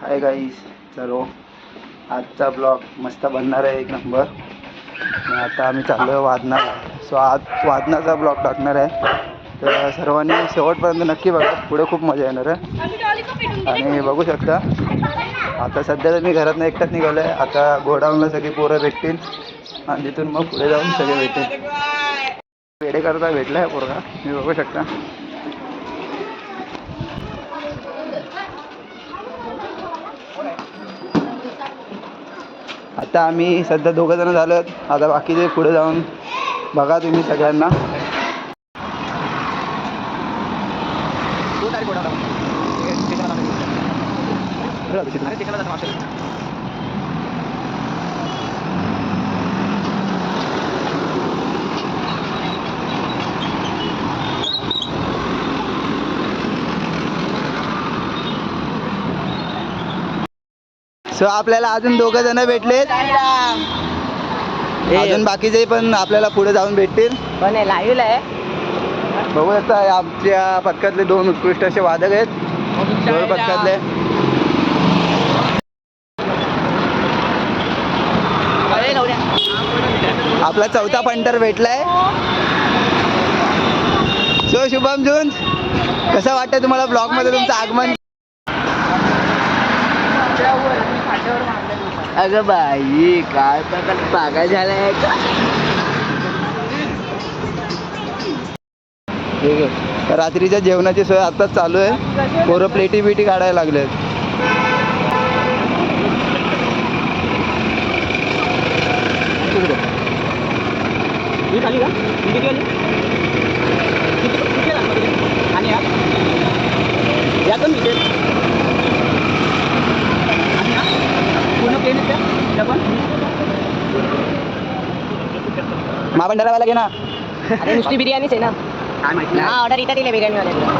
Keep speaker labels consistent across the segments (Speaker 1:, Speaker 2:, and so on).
Speaker 1: Hi guys चलो आजचा blog मस्त बनणार आहे एक नंबर आता आम्ही चाललो आहे वादना सो आज वादनाचा ब्लॉग टाकणार आहे. तर सर्वांनी शेवटपर्यंत नक्की बघा. पुढे खूप मजा येणार आहे. आणि बघू शकता आता सध्या तर मी घरातनं एकटाच निघालो आहे आता गोडाऊनला सगळी पोरं भेटतील. आणि तिथून मग पुढे जाऊन सगळे भेटतील. वेडे करता भेटला आहे पोरगा. मी बघू शकता. आता आम्ही सध्या दोघं जण झालो आता बाकीचे पुढे जाऊन बघा तुम्ही सगळ्यांना. सो आपल्याला अजून दोघं जण भेटलेत. अजून बाकीचे पण आपल्याला पुढे जाऊन भेटतील.
Speaker 2: पण लाईव्ह आहे.
Speaker 1: बघू शकता आमच्या पथकातले दोन उत्कृष्ट असे वादक आहेत. दोन पथकातले. आपला चौथा पंटर भेटलाय. सो शुभम जून कसं वाटतं तुम्हाला ब्लॉगमध्ये तुमचं आगमन?
Speaker 2: अगं बाई काय प्रकार पागा झालाय का
Speaker 1: रात्रीच्या जेवणाची सोय आताच चालू आहे. पोरं प्लेटी बिटी काढायला लागलेत. महाभंडारावाला घे ना
Speaker 2: अरे नुसती बिर्याणीच आहे ना. हा ऑर्डर इथं दिले बिर्याणी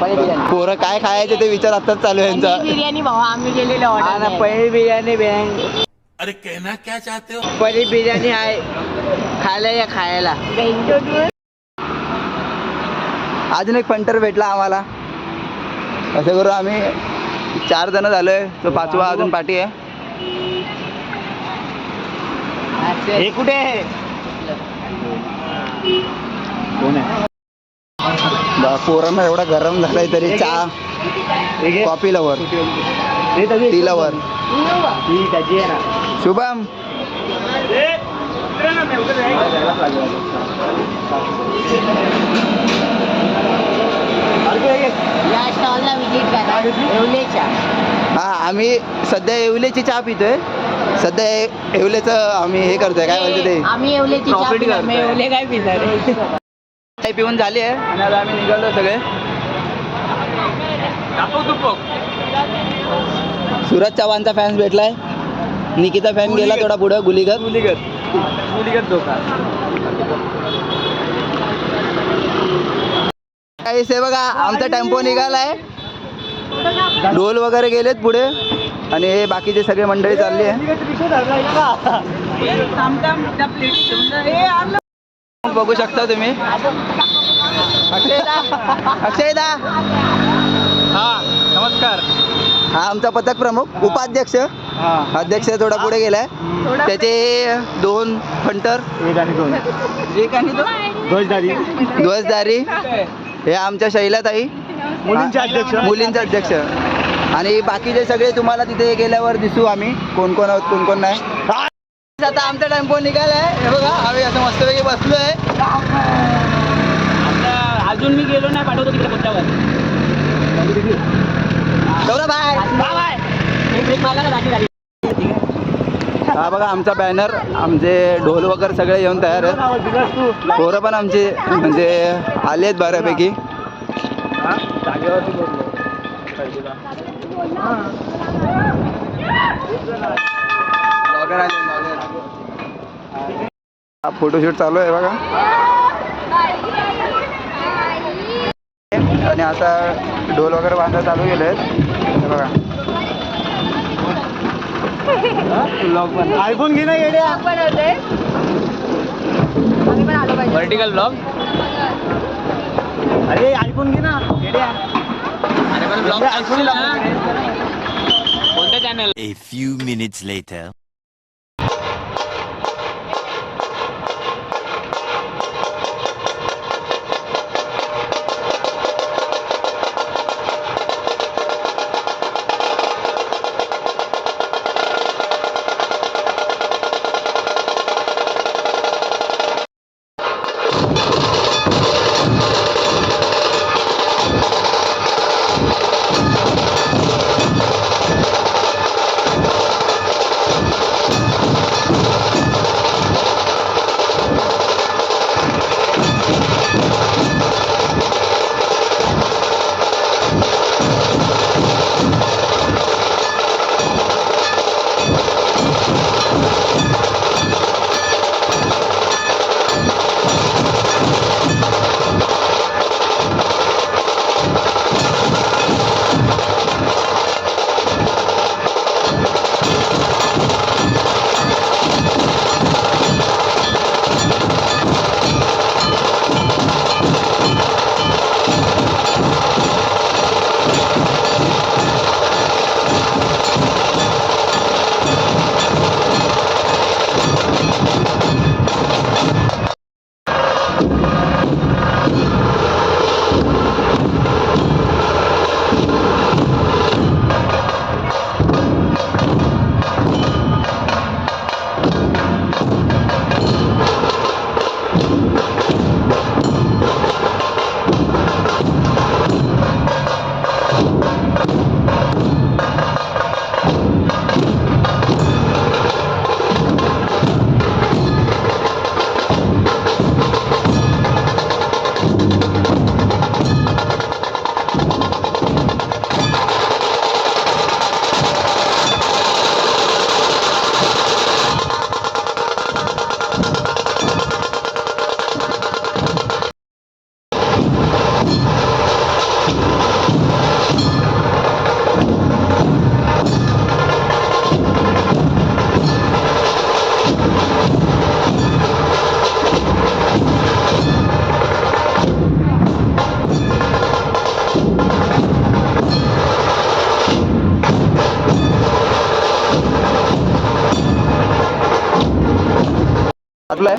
Speaker 2: पनीर बिर्याणी.
Speaker 1: पोरं काय खायचे ते विचार आताच चालू आहे यांचा
Speaker 2: बिर्याणी भाऊ आम्ही गेलेलो ऑर्डर
Speaker 3: पनीर बिर्याणी बिर्याणी.
Speaker 4: अरे कहना क्या चाहते हो?
Speaker 3: पनीर बिर्याणी आहे. खायला या खायला.
Speaker 1: अजून एक पंटर भेटला आम्हाला. असं करू आम्ही. चार जण झालोय. तो पाचवा अजून पाठी आहे.
Speaker 3: हे
Speaker 1: पोरांना एवढा गरम झालाय तरी चहा. Coffee lover tea lover Shubham.
Speaker 2: या स्टॉलला विजिट करा. येवलेच्या
Speaker 1: हा आम्ही सध्या येवलेची चहा पितोय. सध्या ये- येवलेचं आम्ही हे करतोय काय म्हणते ते?
Speaker 2: आम्ही येवलेची चहा
Speaker 1: Profit
Speaker 2: पिणार.
Speaker 1: करतोय.
Speaker 2: मी येवले काय पिणार
Speaker 1: काही पिऊन झाली आहे? आणि आता आम्ही निघालो सगळे. सूरज चव्हाणचा फॅन्स भेटलाय. निकिता फॅन गेला थोडा पुढं गुलीगत. गुलीगत. गुलीगत धोका काहीच आहे बघा आमचा टेम्पो निघालाय. ढोल वगैरे गेलेत पुढे. आणि हे बाकीचे सगळे मंडळी चालली आहे. बघू शकता तुम्ही. अक्षयदा. अक्षयदा.
Speaker 3: हा नमस्कार.
Speaker 1: हा आमचा पथक प्रमुख उपाध्यक्ष. अध्यक्ष थोडा पुढे गेलाय. त्याचे दोन फंटर
Speaker 3: एक आणि दोन.
Speaker 1: एक आणि दोन.
Speaker 3: ध्वजदारी.
Speaker 1: ध्वजदारी. हे आमच्या शैलाताई.
Speaker 3: मुलींचे अध्यक्ष.
Speaker 1: मुलींचे अध्यक्ष. आणि बाकीचे सगळे तुम्हाला तिथे गेल्यावर दिसू आम्ही. कोण कोण आहोत कोण कोण नाही. आता आमचा टेम्पो निघालाय. हे बघा आम्ही असं मस्तपैकी बसलोय.
Speaker 3: अजून मी गेलो नाही पाठवतो तिकडे
Speaker 1: बाय हा बघा आमचा बॅनर आमचे ढोल वगैरे सगळे येऊन तयार आहेत. पोरं पण आमचे म्हणजे आले आहेत बऱ्यापैकी. आले. हा फोटोशूट चालू आहे बघा. आणि आता ढोल वगैरे बांधायला चालू केले आहेत. हे बघा.
Speaker 3: ऐकून घे ना येड्या. व्हर्टिकल ब्लॉग अरे ऐकून घे ना.
Speaker 4: अरे पण ब्लॉग
Speaker 3: ऐकून
Speaker 4: कोणत्या channel
Speaker 5: A few minutes later.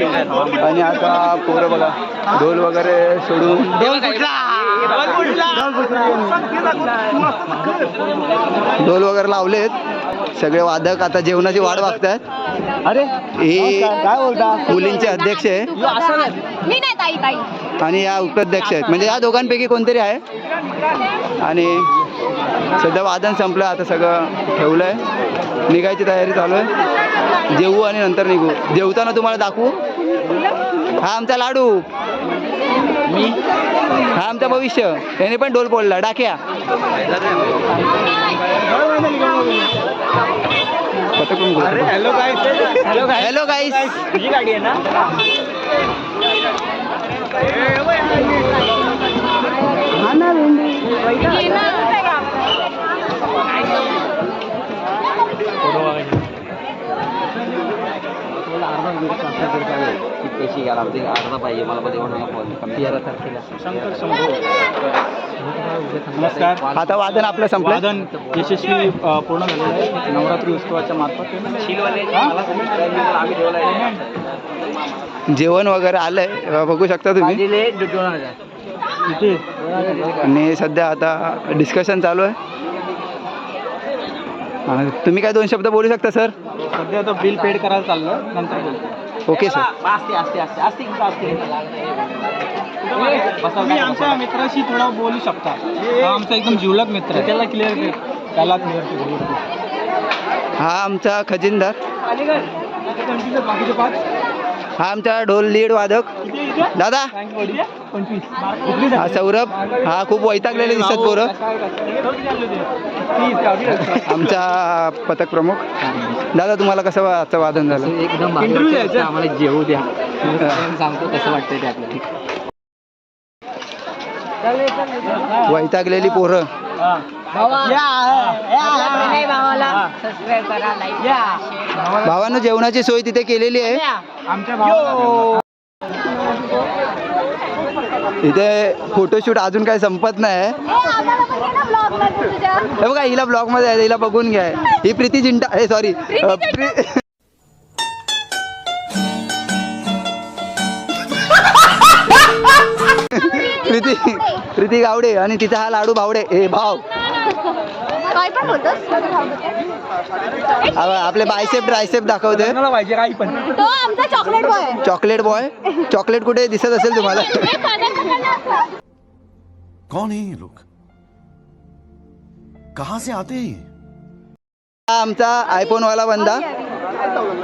Speaker 1: आणि आता पोरं बघा ढोल वगैरे सोडून. ढोल वगैरे लावलेत. सगळे वादक आता जेवणाची वाट बघतायत. अरे हे काय बोलता? मुलींचे अध्यक्ष आहे.
Speaker 2: मी नाही ताई ताई.
Speaker 1: आणि या उपाध्यक्ष आहेत. म्हणजे या दोघांपैकी कोणतरी आहे? आणि सध्या वादन संपलं आता सगळं ठेवलं आहे निघायची तयारी चालू आहे. जेवू आणि नंतर निघू. जेवताना तुम्हाला दाखवू? हा आमचा लाडू. हा आमचं भविष्य. याने पण डोल पोडला डाक्या. हॅलो हॅलो गाईस
Speaker 3: नमस्कार.
Speaker 1: आता वादन आपलं संपलं.
Speaker 3: वादन यशस्वी पूर्ण झालेलं आहे. नवरात्री उत्सवाच्या मार्फत.
Speaker 1: जेवण वगैरे आलंय. बघू शकता तुम्ही. आणि सध्या आता डिस्कशन चालू आहे. अं, तुम्ही काय दोन शब्द बोलू शकता सर?
Speaker 3: सध्या आता बिल पेड करायला चाललं नंतर बोलतो.
Speaker 1: Okay sir.
Speaker 3: तुम्ही आमच्या मित्राशी थोडं बोलू शकता. हा आमचा एकदम जिवलग मित्र आहे. त्याला क्लिअर कर. त्याला क्लिअर
Speaker 1: हा आमचा खजिनदार.
Speaker 3: बाकीचे पाच.
Speaker 1: हा आमचा ढोल लीड वादक. दादा. हा सौरभ. हा खूप वैतागलेले दिसत पोरं. आमचा पथक प्रमुख. दादा तुम्हाला कसं आजचं वादन झालं?
Speaker 6: एकदम? आम्हाला जेवू द्या. सांगतो कसं वाटतंय ते आपल्याला.
Speaker 1: वैतागलेली पोरं.
Speaker 2: भावाला सबस्क्राईब करा लाईक
Speaker 1: भावानं जेवणाची सोय तिथे केलेली आहे.
Speaker 3: आमच्या भावाला
Speaker 1: इथे फोटोशूट अजून काही संपत नाही.
Speaker 7: ब्लॉगमध्ये तुझ्या.
Speaker 1: हे बघा हिला ब्लॉगमध्ये आहे हिला बघून घ्या. ही प्रीती जिंटा हे सॉरी प्रीती प्रीती गावडे आणि तिचा हा लाडू भावडे. हे भाव.
Speaker 7: काय पण बोलतोस
Speaker 1: आपले बायसेप ड्रायसेप दाखवते.
Speaker 6: कोणाला पाहिजे काही पण.
Speaker 7: तो आमचा चॉकलेट बॉय आहे
Speaker 1: चॉकलेट बॉय चॉकलेट कुठे दिसत असेल तुम्हाला?
Speaker 4: कौन है ये लोग? कहां से आते हैं ये?
Speaker 1: हा आमचा आयफोन वाला बंदा.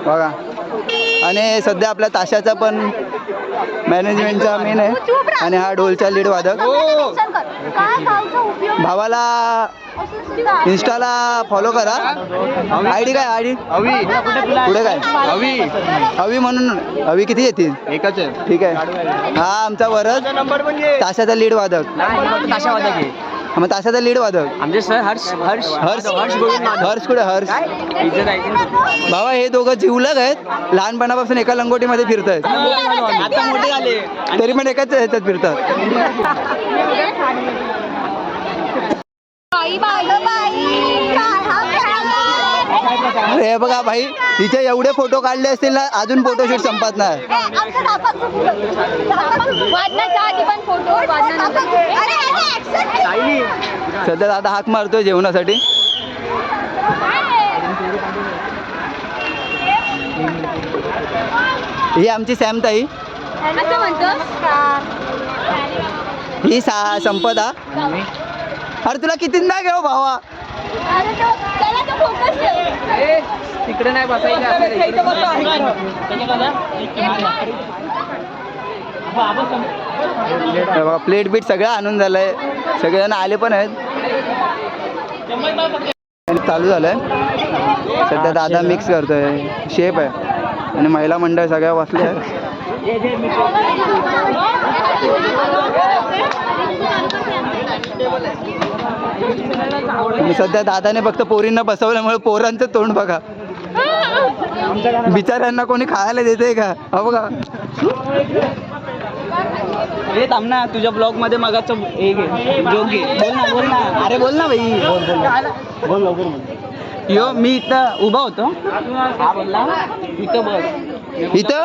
Speaker 1: बघा. आणि सध्या आपल्या ताशाचा पण मॅनेजमेंटचा मेन आहे. आणि हा ढोलचा लीड वादक. भावाला इन्स्टाला फॉलो करा. आय डी काय आय डी? पुढे काय? हवी. म्हणून हवी किती येतील
Speaker 3: एकच आहे.
Speaker 1: ठीक आहे. हा आमचा वरद ताशाचा लीड वादक.
Speaker 3: ताशा वादक आहे.
Speaker 1: मग ताशाचा लीड वादक.
Speaker 3: आमचे सर हर्ष हर्ष.
Speaker 1: हर्ष?
Speaker 3: हर्ष.
Speaker 1: हर्ष कुठे? हर्ष. भावा हे दोघं जिवलग आहेत. लहानपणापासून एका लंगोटीमध्ये फिरत आहेत
Speaker 3: आता मोठे झाले.
Speaker 1: तरी पण एकाच ह्याच्यात फिरतात.
Speaker 7: हा
Speaker 1: बघा भाई हिचे एवढे फोटो काढले असतील ना अजून फोटोशूट संपत नाही. सध्या दादा हाक मारतोय जेवणासाठी. ही आमची सॅम ताई.
Speaker 7: असं म्हणतोस?
Speaker 1: ही सा संपदा. अरे तुला कितींदा घेऊ भावा?
Speaker 7: अरे तो त्याला तो फोकस ठेव
Speaker 3: तिकडे नाही बसायचं
Speaker 1: हे प्लेट बीट सगळं आणून झालंय. सगळेजण आले पण आहेत. आणि चालू झालंय. सध्या दादा मिक्स करतोय. शेप आहे. आणि महिला मंडळ सगळ्या बसल्या आहेत. आणि सध्या दादाने फक्त पोरींना बसवल्यामुळे पोरांचं तोंड बघा. बिचाऱ्यांना कोणी खायला देते का? हा बघा.
Speaker 3: हे थांब ना तुझ्या ब्लॉगमध्ये मगाच हे घे जोक घे. बोल ना बोल ना. अरे बोल ना भाई बोल बोल. यो मी इथं उभा होतो. बोलला इथं बस
Speaker 1: इथं?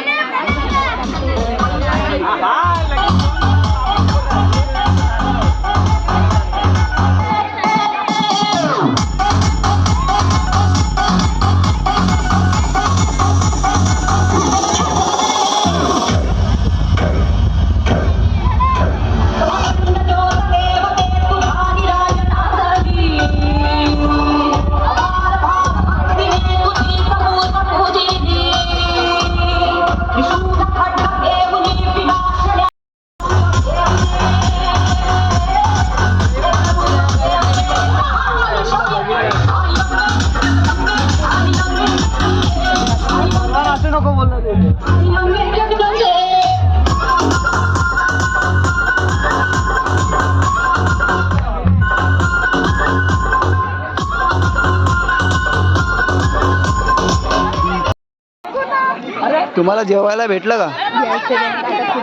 Speaker 1: तुम्हाला जेवायला भेटलं का?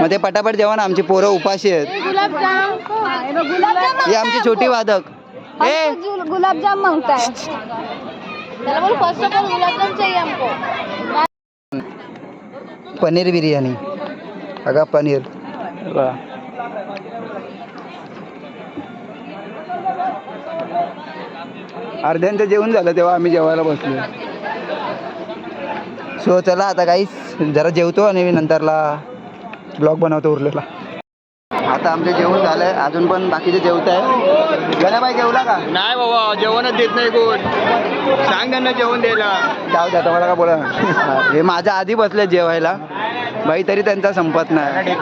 Speaker 1: मग ते पटापट जेवा ना आमची पोरं उपाशी आहेत.
Speaker 7: हे
Speaker 1: ही आमची छोटी वादक. ए
Speaker 7: हमको जु- गुलाबजाम मांगताय त्याला फर्स्ट ऑफ ऑल गुलाबजाम चाहिए हमको
Speaker 1: पनीर बिर्याणी. अगा पनीर. अर्ध्यांचं जेवण झालं तेव्हा आम्ही जेवायला बसलो. सो चला आता काहीच जरा जेवतो आणि नंतरला ब्लॉग बनवतो उरलेला. आता आमचं जेवण झालंय अजून पण बाकीचे जेवत आहे गण्याबाई जेवला का?
Speaker 6: नाही बाबा जेवणच देत नाही कोण. सांग त्यांना जेवण द्यायला.
Speaker 1: जाऊ द्या तुम्हाला का बोला? हे माझ्या आधी बसले जेवायला. बाई तरी त्यांचा संपत नाही.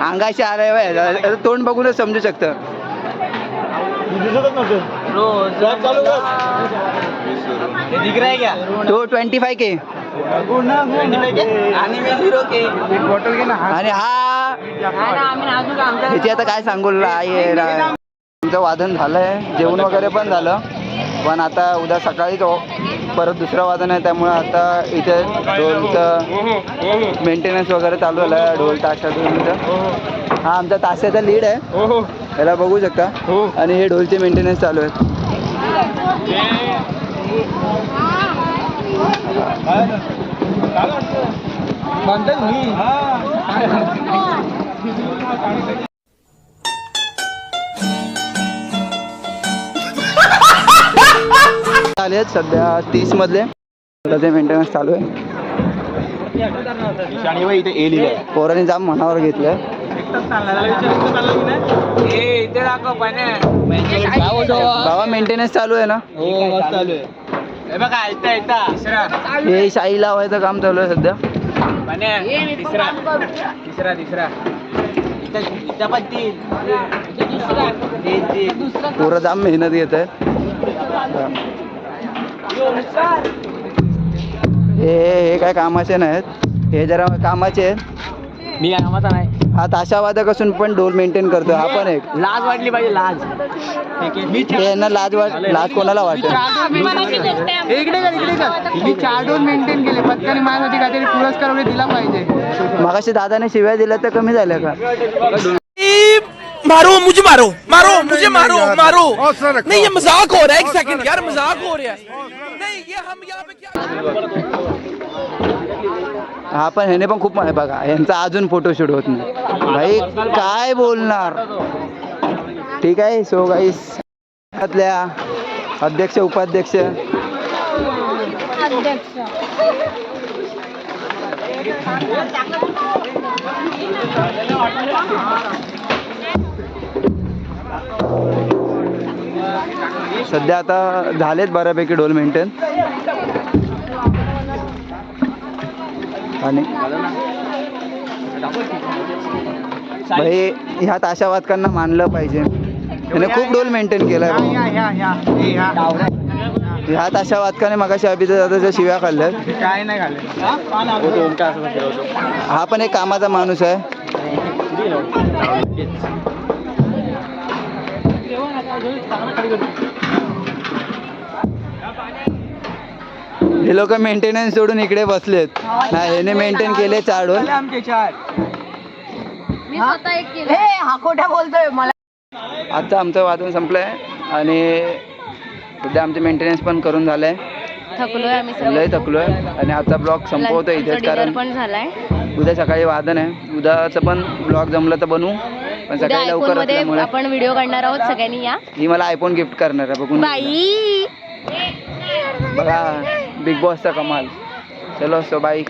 Speaker 1: अंगाशी आलाय बाय तोंड बघूनच समजू शकतं.
Speaker 3: है
Speaker 1: तो ट्वेंटी फाय के
Speaker 3: आणि
Speaker 1: हा त्याची आता काय सांगू आहे. आमचं वादन झालंय. जेवण वगैरे पण झालं. पण आता उद्या सकाळीच परत दुसरं वादन आहे त्यामुळे आता इथे ढोलचं मेंटेनन्स वगैरे चालू झालं आहे ढोल ताशा ढोलचं. हा आमचा ताशाचा लीड आहे. त्याला बघू शकता. आणि हे ढोलचे मेंटेनन्स चालू आले आहेत सध्या तीस मधले. त्याचे मेंटेनन्स चालू आहे.
Speaker 6: इथे ए लिहिलंय
Speaker 1: पोरांनी जाम मनावर घेतलंय. बाबा मेंटेनन्स चालू आहे ना?
Speaker 6: हो मस्त चालू आहे.
Speaker 3: हे बघा इथं तिसरा.
Speaker 1: हे शाई लावायचं काम चालू आहे सध्या.
Speaker 3: तिसरा. तिसरा तिसरा. इथं इथं पण तीन. तीन तीन.
Speaker 1: पोरं जाम मेहनत घेत आहेत हे हे काय कामाचे नाहीत. हे जरा कामाचे आहेत.
Speaker 3: मी कामाचा नाही.
Speaker 1: हा ताशावादक असून पण डोल मेंटेन करतो हा पण एक.
Speaker 3: लाज वाटली पाहिजे लाज.
Speaker 1: हे यांना लाज वाट लाज कोणाला वाटत?
Speaker 6: इकडे कर इकडे कर मी चार डोन मेंटेन केले. पत्काने माझ्यासाठी काहीतरी पुरस्कार वगैरे दिला पाहिजे.
Speaker 1: मगाशी दादाने शिव्या दिल्या तर कमी झाल्या का?
Speaker 5: मारो मुझे मारो. मारो मुझे मारो मारो. नहीं ये मजाक हो रहा है एक सेकंड यार मजाक हो रहा है। नहीं ये हम यहाँ पे क्या
Speaker 1: हा पण ह्याने पण खूप बघा यांचा अजून फोटोशूट होत नाही. भाई काय बोलणार? ठीक आहे सो गाईस त्यातल्या अध्यक्ष उपाध्यक्ष. सध्या आता झालेत बऱ्यापैकी डोल मेंटेन आणि भाई ह्या ताशावादकांना मानलं पाहिजे. त्याने खूप डोल मेंटेन केलाय. ह्या ताशावादकाने मगाशी अभिजित दादाच्या शिव्या खाल्ल्यात.
Speaker 6: काय नाही घाले
Speaker 1: हा? पण एक कामाचा माणूस आहे. हे लोक मेंटेनन्स सोडून इकडे बसलेत. ना ह्याने मेंटेन केले चार डोल
Speaker 6: आमचे चार.
Speaker 7: मी स्वतः एक केलं.
Speaker 2: हा खोटा बोलतोय मला.
Speaker 1: आजचं आमचं वादन संपलं आहे आणि सध्या आमचे मेंटेनन्स पण करून झालं आहे
Speaker 7: थकलोय आम्ही सर्व
Speaker 1: लय थकलो आहे आणि आजचा ब्लॉग संपवतो इथेच
Speaker 7: डिनर
Speaker 1: कारण
Speaker 7: पण झालाय.
Speaker 1: उद्या सकाळी वादन आहे. उद्याचं पण ब्लॉग जमलं तर बनवू. पण
Speaker 7: उद्या
Speaker 1: सकाळी
Speaker 7: आयफोन लवकरमध्ये
Speaker 1: असल्यामुळे
Speaker 7: आपण व्हिडिओ काढणार आहोत सगळ्यांनी या.
Speaker 1: ही मला आयफोन गिफ्ट करणार आहे बघून
Speaker 7: बाई!
Speaker 1: बघा. बिग बॉसचा कमाल चलो सो बाय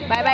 Speaker 7: बाय बाय